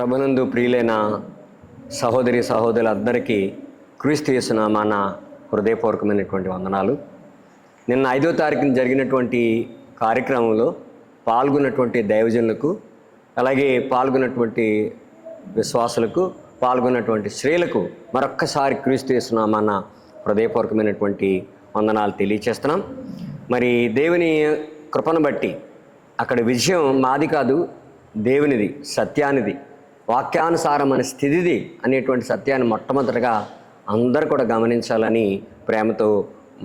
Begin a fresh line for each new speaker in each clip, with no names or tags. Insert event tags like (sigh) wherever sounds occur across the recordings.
ప్రభునందు ప్రియులైన సహోదరి సహోదరులందరికీ క్రీస్తు యేసునామాన హృదయపూర్వకమైనటువంటి వందనాలు. నిన్న ఐదో తారీఖున జరిగినటువంటి కార్యక్రమంలో పాల్గొన్నటువంటి దైవజనులకు అలాగే పాల్గొన్నటువంటి విశ్వాసులకు పాల్గొన్నటువంటి స్త్రీలకు మరొక్కసారి క్రీస్తు యేసునామాన హృదయపూర్వకమైనటువంటి వందనాలు తెలియచేస్తున్నాం. మరి దేవుని కృపను బట్టి అక్కడ విజయం మాది కాదు దేవునిది సత్యానిది. వాక్యానుసారమైన స్థితిది అనేటువంటి సత్యాన్ని మొట్టమొదటిగా అందరు కూడా గమనించాలని ప్రేమతో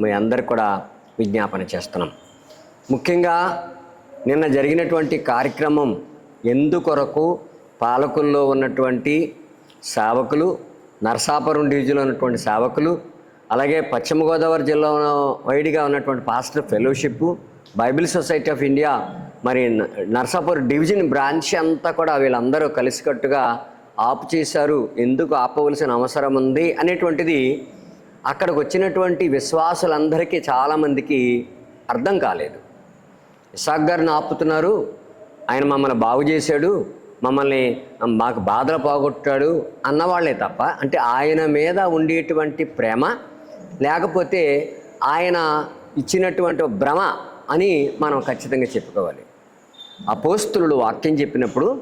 మీ అందరు కూడా విజ్ఞాపన చేస్తున్నాం. ముఖ్యంగా నిన్న జరిగినటువంటి కార్యక్రమం ఎందుకొరకు పాలకుల్లో ఉన్నటువంటి సేవకులు నరసాపురం డివిజన్లో ఉన్నటువంటి సేవకులు అలాగే పశ్చిమ గోదావరి జిల్లాలో వైడిగా ఉన్నటువంటి pastor fellowship bible society of India మరి నర్సాపూర్ డివిజన్ బ్రాంచ్ అంతా కూడా వీళ్ళందరూ కలిసికట్టుగా ఆపు చేశారు. ఎందుకు ఆపవలసిన అవసరం ఉంది అనేటువంటిది అక్కడికి వచ్చినటువంటి విశ్వాసులందరికీ చాలామందికి అర్థం కాలేదు. ఇసాక్ గారిని ఆపుతున్నారు. ఆయన మమ్మల్ని బాగు చేశాడు. మమ్మల్ని మాకు బాధలు పోగొట్టాడు అన్నవాళ్ళే తప్ప అంటే ఆయన మీద ఉండేటువంటి ప్రేమ లేకపోతే ఆయన ఇచ్చినటువంటి భ్రమ అని మనం ఖచ్చితంగా చెప్పుకోవాలి. అపోస్తులుడు వాక్యం చెప్పినప్పుడు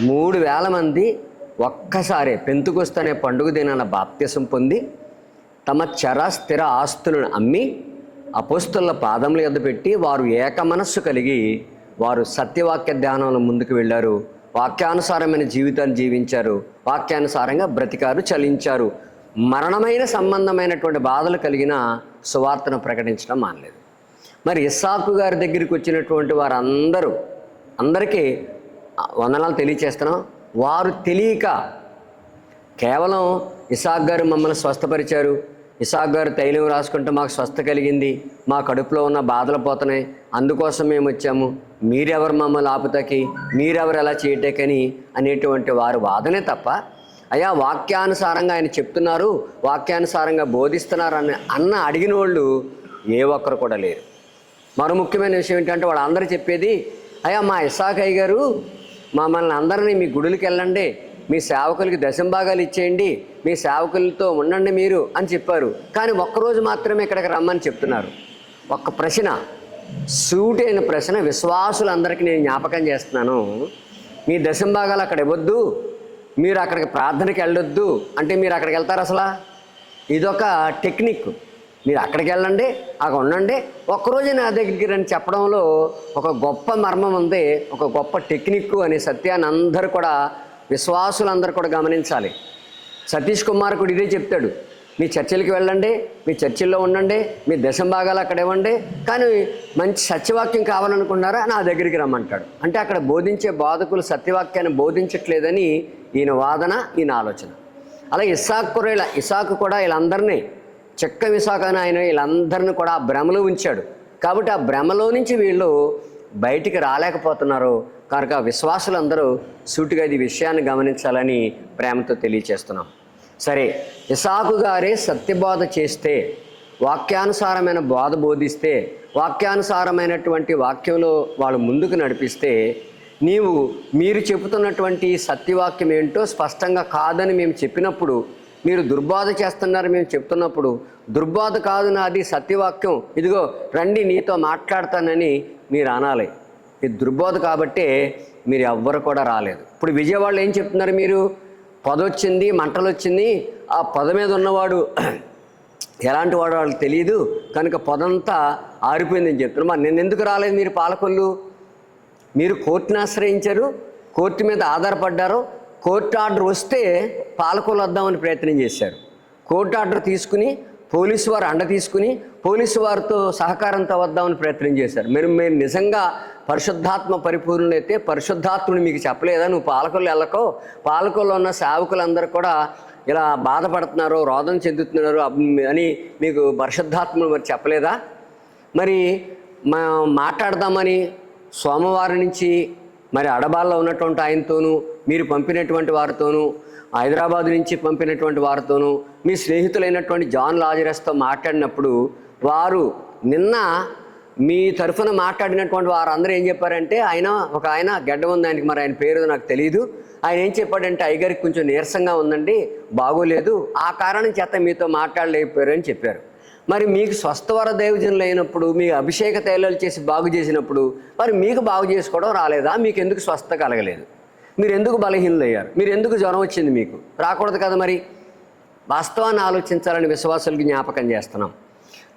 మూడు వేల మంది ఒక్కసారే పెంతుకొస్తనే పండుగ దినాన బాప్త్యసం పొంది తమ చర స్థిర ఆస్తులను అమ్మి అపోస్తుల పాదముల యొద్ద పెట్టి వారు ఏక మనస్సు కలిగి వారు సత్యవాక్య ధ్యానంలో ముందుకు వెళ్ళారు. వాక్యానుసారమైన జీవితాన్ని జీవించారు. వాక్యానుసారంగా బ్రతికారు చలించారు. మరణమైన సంబంధమైనటువంటి బాధలు కలిగిన సువార్తను ప్రకటించడం మానలేదు. మరి ఇస్సాకు గారి దగ్గరికి వచ్చినటువంటి వారందరూ అందరికీ వందనాలు తెలియచేస్తున్నాం. వారు తెలియక కేవలం ఇసాక్ గారు మమ్మల్ని స్వస్థపరిచారు. ఇసాక్ గారు తైలం రాసుకుంటే మాకు స్వస్థ కలిగింది. మా కడుపులో ఉన్న బాధలు పోతున్నాయి. అందుకోసం మేము వచ్చాము. మీరెవరు మమ్మల్ని ఆపుతాకి? మీరెవరు ఎలా చేయటకని అనేటువంటి వారు వాదనే తప్ప అయ్యా వాక్యానుసారంగా ఆయన చెప్తున్నారు వాక్యానుసారంగా బోధిస్తున్నారు అని అన్న అడిగిన వాళ్ళు ఏ ఒక్కరు కూడా లేరు. మరో ముఖ్యమైన విషయం ఏంటంటే వాళ్ళందరూ చెప్పేది అయ్యా మా ఇసాకయ్య గారు మమ్మల్ని అందరినీ మీ గుడులకు వెళ్ళండి మీ సేవకులకి దశంభాగాలు ఇచ్చేయండి మీ సేవకులతో ఉండండి మీరు అని చెప్పారు. కానీ ఒక్కరోజు మాత్రమే ఇక్కడికి రమ్మని చెప్తున్నారు. ఒక్క ప్రశ్న సూటైన ప్రశ్న విశ్వాసులందరికీ నేను జ్ఞాపకం చేస్తున్నాను. మీ దశంభాగాలు అక్కడ ఇవ్వద్దు మీరు అక్కడికి ప్రార్థనకి వెళ్ళొద్దు. అంటే మీరు అక్కడికి వెళ్తారు అసలు? ఇదొక టెక్నిక్. మీరు అక్కడికి వెళ్ళండి అక్కడ ఉండండి. ఒక్కరోజు నా దగ్గరికి రండి. చెప్పడంలో ఒక గొప్ప మర్మం ఉంది. ఒక గొప్ప టెక్నిక్ అనే సత్యాన్ని అందరూ కూడా విశ్వాసులందరూ కూడా గమనించాలి. సతీష్ కుమార్ కూడా ఇదే చెప్తాడు. మీ చర్చిలకి వెళ్ళండి మీ చర్చిల్లో ఉండండి మీ దశం భాగాలు అక్కడ ఇవ్వండి. కానీ మంచి సత్యవాక్యం కావాలనుకున్నారా? నా దగ్గరికి రమ్మంటాడు. అంటే అక్కడ బోధించే బోధకులు సత్యవాక్యాన్ని బోధించట్లేదని ఈయన వాదన ఈయన ఆలోచన. అలాగే ఇసాక్ కూడా ఇలా ఇసాకు కూడా వీళ్ళందరినీ చెక్క విశాఖ ఆయన వీళ్ళందరినీ కూడా ఆ భ్రమలో ఉంచాడు. కాబట్టి ఆ భ్రమలో నుంచి వీళ్ళు బయటికి రాలేకపోతున్నారు. కనుక విశ్వాసులందరూ సూటిగా ఈ విషయాన్ని గమనించాలని ప్రేమతో తెలియచేస్తున్నాం. సరే ఇసాకు గారే సత్యబోధ చేస్తే వాక్యానుసారమైన బోధ బోధిస్తే వాక్యానుసారమైనటువంటి వాక్యంలో వాళ్ళు ముందుకు నడిపిస్తే నీవు మీరు చెబుతున్నటువంటి సత్యవాక్యం ఏంటో స్పష్టంగా కాదని మేము చెప్పినప్పుడు మీరు దుర్బోధ చేస్తున్నారు మేము చెప్తున్నప్పుడు దుర్బోధ కాదు నాది సత్యవాక్యం. ఇదిగో రండి నీతో మాట్లాడతానని మీరు అనాలి. ఇది దుర్బోధ కాబట్టే మీరు ఎవ్వరు కూడా రాలేదు. ఇప్పుడు విజయవాడలో ఏం చెప్తున్నారు మీరు? పదొచ్చింది మంటలు వచ్చింది ఆ పొద మీద ఉన్నవాడు (clears throat) ఎలాంటి వాడు వాళ్ళకి తెలియదు కనుక పొదంతా ఆరిపోయిందని చెప్తున్నారు. మరి నేను ఎందుకు రాలేదు మీరు పాలకొల్లు? మీరు కోర్టుని ఆశ్రయించారు కోర్టు మీద ఆధారపడ్డారు. కోర్టు ఆర్డర్ వస్తే పాలకులు వద్దామని ప్రయత్నం చేశారు. కోర్టు ఆర్డర్ తీసుకుని పోలీసు వారు అండ తీసుకుని పోలీసు వారితో సహకారంతో వద్దామని ప్రయత్నం చేశారు. మీరు మీరు నిజంగా పరిశుద్ధాత్మ పరిపూర్ణులైతే పరిశుద్ధాత్ముడు మీకు చెప్పలేదా? నువ్వు పాలకులు వెళ్ళకో. పాలకొల్లో ఉన్న సేవకులందరూ కూడా ఇలా బాధపడుతున్నారు రోదన చెందుతున్నారు అని మీకు పరిశుద్ధాత్ముడు మరి చెప్పలేదా? మరి మా మాట్లాడదామని సోమవారం నుంచి మరి అడబాల్లో ఉన్నటువంటి ఆయనతోనూ మీరు పంపినటువంటి వారితోనూ హైదరాబాద్ నుంచి పంపినటువంటి వారితోనూ మీ స్నేహితులైనటువంటి జాన్ లాజరస్తో మాట్లాడినప్పుడు వారు నిన్న మీ తరఫున మాట్లాడినటువంటి వారందరూ ఏం చెప్పారంటే ఆయన ఒక ఆయన గడ్డ ఉంది ఆయనకి మరి ఆయన పేరు నాకు తెలియదు ఆయన ఏం చెప్పాడంటే అయ్యగారికి కొంచెం నీరసంగా ఉందండి బాగోలేదు. ఆ కారణం చేత మీతో మాట్లాడలేకపోయారు అని చెప్పారు. మరి మీకు స్వస్థవర దైవజనులు అయినప్పుడు మీ అభిషేక తైలాలు చేసి బాగు చేసినప్పుడు మరి మీకు బాగు చేసుకోవడం రాలేదా? మీకు ఎందుకు స్వస్థ కలగలేదు? మీరు ఎందుకు బలహీనలు అయ్యారు మీరు ఎందుకు జ్వరం వచ్చింది మీకు? రాకూడదు కదా మరి? వాస్తవాన్ని ఆలోచించాలని విశ్వాసులకి జ్ఞాపకం చేస్తున్నాం.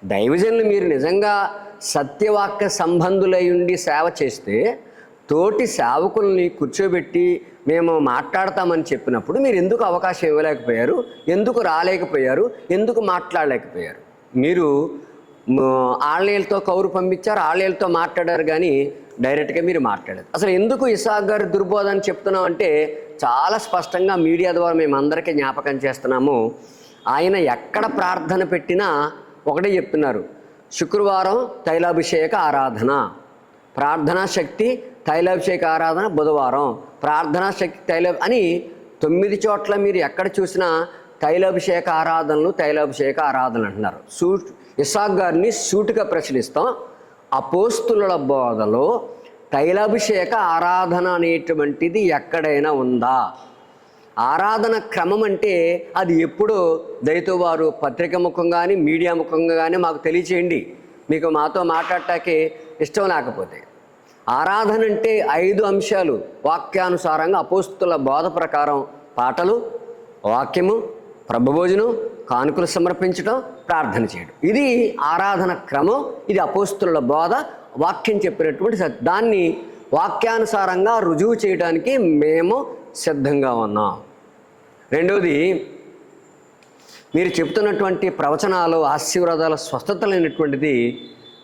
దైవజనులు మీరు నిజంగా సత్యవాక్య సంబంధులై ఉండి సేవ చేస్తే తోటి సేవకుల్ని కూర్చోబెట్టి మేము మాట్లాడతామని చెప్పినప్పుడు మీరు ఎందుకు అవకాశం ఇవ్వలేకపోయారు? ఎందుకు రాలేకపోయారు? ఎందుకు మాట్లాడలేకపోయారు? మీరు మ, కౌరు పంపించారు ఆన్లైన్తో మాట్లాడారు కానీ డైరెక్ట్గా మీరు మాట్లాడారు అసలు ఎందుకు ఇసాక్ గారు దుర్బోధ అని చెప్తున్నాం అంటే చాలా స్పష్టంగా మీడియా ద్వారా మేము అందరికీ జ్ఞాపకం చేస్తున్నాము. ఆయన ఎక్కడ ప్రార్థన పెట్టినా ఒకటే చెప్తున్నారు. శుక్రవారం తైలాభిషేక ఆరాధన. ప్రార్థనా శక్తి తైలాభిషేక ఆరాధన బుధవారం. ప్రార్థనా శక్తి తైల అని తొమ్మిది చోట్ల మీరు ఎక్కడ చూసినా తైలాభిషేక ఆరాధనలు తైలాభిషేక ఆరాధనలు అంటున్నారు. సూట్ ఇసాక్ గారిని సూటుగా ప్రశ్నిస్తాం. అపోస్తుల బోధలో తైలాభిషేక ఆరాధన అనేటువంటిది ఎక్కడైనా ఉందా? ఆరాధన క్రమం అంటే అది ఎప్పుడో దయతో వారు పత్రిక ముఖం కానీ మీడియా ముఖంగా కానీ మాకు తెలియచేయండి. మీకు మాతో మాట్లాడటానికి ఇష్టం లేకపోతే. ఆరాధన అంటే ఐదు అంశాలు. వాక్యానుసారంగా అపోస్తుల బోధ ప్రకారం పాటలు వాక్యము ప్రభుభోజనం కానుకలు సమర్పించడం ప్రార్థన చేయడం ఇది ఆరాధన క్రమం ఇది అపోస్తుల బోధ వాక్యం చెప్పినటువంటి దాన్ని వాక్యానుసారంగా రుజువు చేయడానికి మేము సిద్ధంగా ఉన్నాం. రెండవది మీరు చెప్తున్నటువంటి ప్రవచనాలు ఆశీర్వాదాల స్వస్థతలైనటువంటిది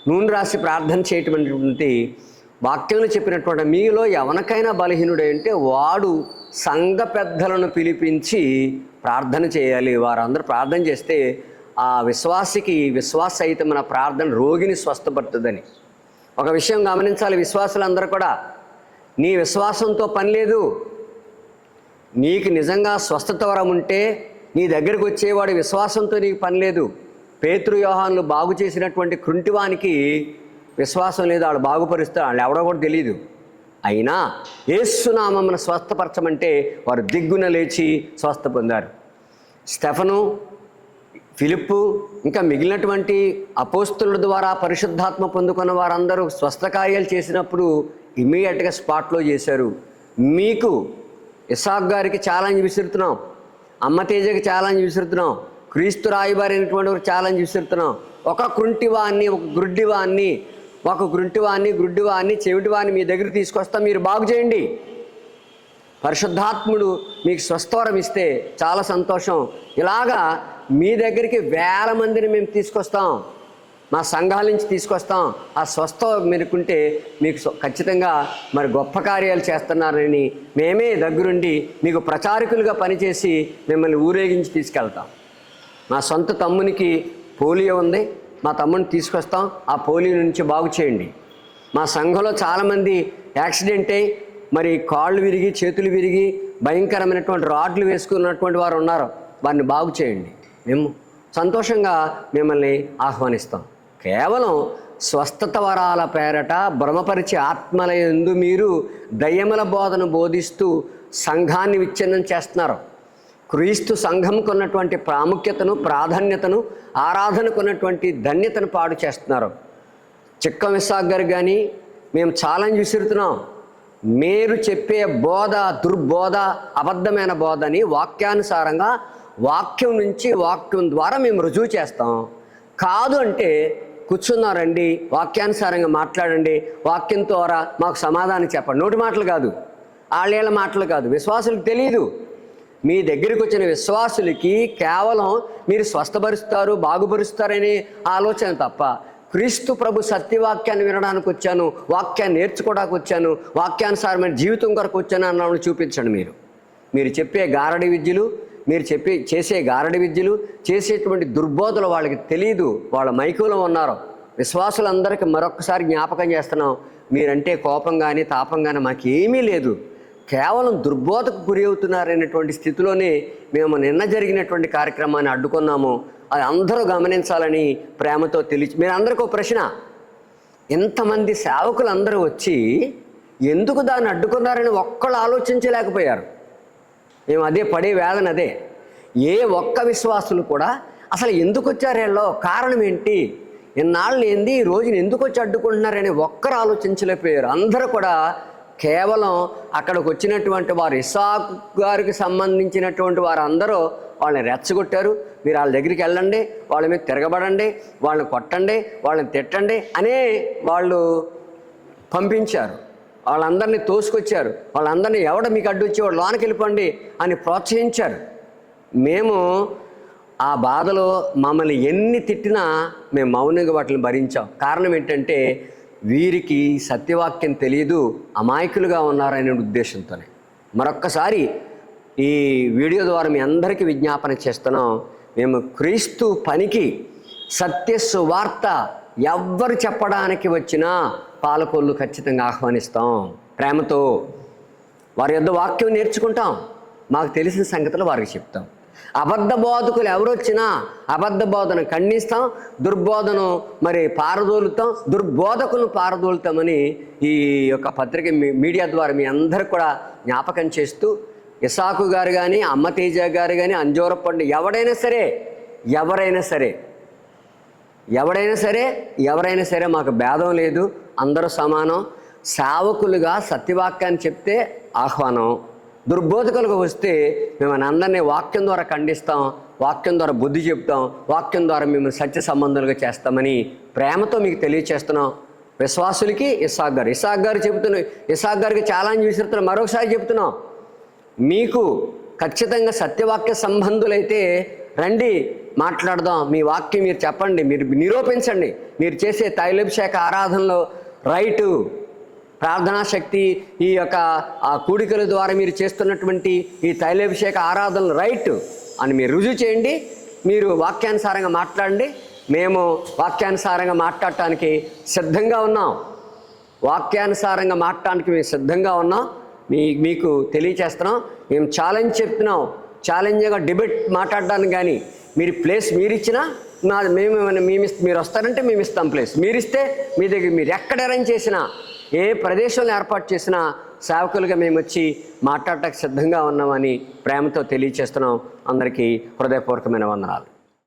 నూనె రాసి ప్రార్థన చేయటమైనటువంటి వాక్యంలో చెప్పినటువంటి మీలో ఎవరికైనా బలహీనుడే అంటే వాడు సంఘ పెద్దలను పిలిపించి ప్రార్థన చేయాలి వారందరూ ప్రార్థన చేస్తే ఆ విశ్వాసికి మన ప్రార్థన రోగిని స్వస్థపడుతుందని ఒక విషయం గమనించాలి విశ్వాసులందరూ కూడా. నీ విశ్వాసంతో పని లేదు. నీకు నిజంగా స్వస్థత వరం ఉంటే నీ దగ్గరకు వచ్చేవాడు విశ్వాసంతో నీకు పని లేదు. పేతృ వ్యవహారాలు బాగు చేసినటువంటి కృంటివానికి విశ్వాసం లేదు. వాళ్ళు బాగుపరుస్తాడు. వాళ్ళు ఎవడో కూడా తెలియదు అయినా ఏసునామమును స్వస్థపరచమంటే వారు దిగ్గున లేచి స్వస్థ పొందారు. స్టెఫను ఫిలిప్పు ఇంకా మిగిలినటువంటి అపోస్తుల ద్వారా పరిశుద్ధాత్మ పొందుకున్న వారందరూ స్వస్థకాయలు చేసినప్పుడు ఇమీడియట్గా స్పాట్లో చేశారు. మీకు ఇసాక్ గారికి ఛాలెంజ్ విసురుతున్నాం. అమ్మ తేజకి ఛాలెంజ్ విసురుతున్నాం. క్రీస్తు రాయిబారైనటువంటి వారికి ఛాలెంజ్ విసురుతున్నాం. ఒక కృంటివాన్ని ఒక గ్రుడ్డివాన్ని ఒక గ్రుంటివాన్ని గ్రుడ్డివాన్ని చెవిటివాన్ని మీ దగ్గర తీసుకొస్తాం మీరు బాగు చేయండి. పరిశుద్ధాత్ముడు మీకు స్వస్థవరం ఇస్తే చాలా సంతోషం. ఇలాగా మీ దగ్గరికి వేల మందిని మేము తీసుకొస్తాం. మా సంఘాల నుంచి తీసుకొస్తాం. ఆ స్వస్థ మీరుకుంటే మీకు ఖచ్చితంగా మరి గొప్ప కార్యాలు చేస్తున్నారని మేమే దగ్గరుండి మీకు ప్రచారకులుగా పనిచేసి మిమ్మల్ని ఊరేగించి తీసుకెళ్తాం. మా సొంత తమ్మునికి పోలియో ఉంది. మా తమ్ముని తీసుకొస్తాం ఆ పోలియో నుంచి బాగు చేయండి. మా సంఘంలో చాలామంది యాక్సిడెంట్ అయి మరి కాళ్ళు విరిగి చేతులు విరిగి భయంకరమైనటువంటి రాడ్లు వేసుకున్నటువంటి వారు ఉన్నారు. వారిని బాగు చేయండి. మేము సంతోషంగా మిమ్మల్ని ఆహ్వానిస్తాం. కేవలం స్వస్థత వరాల పేరట భ్రమపరిచి ఆత్మల ఎందు మీరు దయ్యముల బోధన బోధిస్తూ సంఘాన్ని విచ్ఛిన్నం చేస్తున్నారు. క్రీస్తు సంఘంకు ఉన్నటువంటి ప్రాముఖ్యతను ప్రాధాన్యతను ఆరాధనకు ఉన్నటువంటి ధన్యతను పాడు చేస్తున్నారు. చిక్క విశాఖ గారు కానీ మేము ఛాలెంజ్ విసురుతున్నాం. మీరు చెప్పే బోధ దుర్బోధ అబద్ధమైన బోధ అని వాక్యానుసారంగా వాక్యం నుంచి వాక్యం ద్వారా మేము రుజువు చేస్తాం. కాదు అంటే కూర్చున్నారండి వాక్యానుసారంగా మాట్లాడండి వాక్యం ద్వారా మాకు సమాధానం చెప్పండి. నోటి మాటలు కాదు. ఆళ్ళేళ్ళ మాటలు కాదు. విశ్వాసులకు తెలియదు మీ దగ్గరికి వచ్చిన విశ్వాసులకి కేవలం మీరు స్వస్థపరుస్తారు బాగుపరుస్తారనే ఆలోచన తప్ప క్రీస్తు ప్రభు సత్యవాక్యాన్ని వినడానికి వచ్చాను వాక్యాన్ని నేర్చుకోవడానికి వచ్చాను వాక్యానుసారమైన జీవితం కొరకు వచ్చాను అన్న చూపించండి మీరు. మీరు చెప్పే గారడి విద్యలు మీరు చెప్పే చేసే గారడి విద్యలు చేసేటువంటి దుర్బోధలు వాళ్ళకి తెలియదు వాళ్ళ మైకులో ఉన్నారు. విశ్వాసులందరికీ మరొకసారి జ్ఞాపకం చేస్తున్నాం మీరంటే కోపం కానీ తాపం కానీ మాకేమీ లేదు. కేవలం దుర్బోధకు గురి అవుతున్నారనేటువంటి స్థితిలోనే మేము నిన్న జరిగినటువంటి కార్యక్రమాన్ని అడ్డుకున్నాము. అది అందరూ గమనించాలని ప్రేమతో తెలిసి మీరు అందరికీ ఒక ప్రశ్న. ఇంతమంది సేవకులందరూ వచ్చి ఎందుకు దాన్ని అడ్డుకున్నారని ఒక్కళ్ళు ఆలోచించలేకపోయారు. మేము అదే పడే వేదన అదే. ఏ ఒక్క విశ్వాసులు కూడా అసలు ఎందుకు వచ్చారు కారణం ఏంటి? ఇన్నాళ్ళు ఏంది? ఈ రోజున ఎందుకు వచ్చి అడ్డుకుంటున్నారని ఒక్కరు ఆలోచించలేకపోయారు. అందరూ కూడా కేవలం అక్కడికి వచ్చినటువంటి వారు ఇసాక్ గారికి సంబంధించినటువంటి వారందరూ వాళ్ళని రెచ్చగొట్టారు. మీరు వాళ్ళ దగ్గరికి వెళ్ళండి వాళ్ళ మీద తిరగబడండి వాళ్ళని కొట్టండి వాళ్ళని తిట్టండి అనే వాళ్ళు పంపించారు. వాళ్ళందరినీ తోసుకొచ్చారు. వాళ్ళందరినీ ఎవడ మీకు అడ్డు వచ్చేవాడు లోనకి వెళ్ళిపోండి అని ప్రోత్సహించారు. మేము ఆ బాధలో మమ్మల్ని ఎన్ని తిట్టినా మేము మౌనంగా వాటిని భరించాం. కారణం ఏంటంటే వీరికి సత్యవాక్యం తెలియదు అమాయకులుగా ఉన్నారనే ఉద్దేశంతోనే. మరొక్కసారి ఈ వీడియో ద్వారా మీ అందరికీ విజ్ఞాపన చేస్తున్నాం. మేము క్రీస్తు పనికి సత్య సువార్త ఎవ్వరు చెప్పడానికి వచ్చినా పాలకొల్లు ఖచ్చితంగా ఆహ్వానిస్తాం. ప్రేమతో వారి యొద్ద వాక్యం నేర్చుకుంటాం. మాకు తెలిసిన సంగతులు వారికి చెప్తాం. అబద్ధ బోధకులు ఎవరు వచ్చినా అబద్ధ బోధను ఖండిస్తాం దుర్బోధను మరి పారదోలుతాం దుర్బోధకులను పారదోలుతామని ఈ యొక్క పత్రిక మీ- మీడియా ద్వారా మీ అందరికి కూడా జ్ఞాపకం చేస్తూ ఇసాకు గారు కానీ అమ్మ తేజ గారు కానీ అంజోరపండు ఎవడైనా సరే ఎవరైనా సరే ఎవడైనా సరే ఎవరైనా సరే మాకు భేదం లేదు అందరూ సమానం సేవకులుగా సత్యవాక్యాన్ని చెప్తే ఆహ్వానం. దుర్బోధకులకు వస్తే మిమ్మల్ని అందరినీ వాక్యం ద్వారా ఖండిస్తాం వాక్యం ద్వారా బుద్ధి చెప్తాం వాక్యం ద్వారా మిమ్మల్ని సత్య సంబంధాలుగా చేస్తామని ప్రేమతో మీకు తెలియచేస్తున్నాం. విశ్వాసులకి ఇసాక్ గారు ఇసాక్ గారు చెబుతున్నాం ఇసాక్ గారికి చాలా విసురుతున్నాం మరొకసారి చెప్తున్నాం మీకు ఖచ్చితంగా సత్యవాక్య సంబంధులైతే రండి మాట్లాడదాం మీ వాక్యం మీరు చెప్పండి మీరు నిరూపించండి. మీరు చేసే తైలభిషేక ఆరాధనలో రైటు. ప్రార్థనా శక్తి ఈ యొక్క ఆ కూడికల ద్వారా మీరు చేస్తున్నటువంటి ఈ తైలాభిషేక ఆరాధనలు రైట్ అని మీరు రుజువు చేయండి. మీరు వాక్యానుసారంగా మాట్లాడండి. మేము వాక్యానుసారంగా మాట్లాడటానికి సిద్ధంగా ఉన్నాం. వాక్యానుసారంగా మాట్లాడటానికి మేము సిద్ధంగా ఉన్నాం. మీ మీకు తెలియచేస్తున్నాం. మేము ఛాలెంజ్ చెప్తున్నాం. ఛాలెంజ్గా డిబేట్ మాట్లాడడానికి కానీ మీరు ప్లేస్ మీరు ఇచ్చినా మా మేము మేము మీరు వస్తారంటే మేము ఇస్తాం ప్లేస్. మీరు ఇస్తే మీ దగ్గర మీరు ఎక్కడ అరేంజ్ చేసినా ఏ ప్రదేశంలో ఏర్పాటు చేసినా సేవకులుగా మేము వచ్చి మాట్లాడటానికి సిద్ధంగా ఉన్నామని ప్రేమతో తెలియచేస్తున్నాం. అందరికీ హృదయపూర్వకమైన వందనాలు.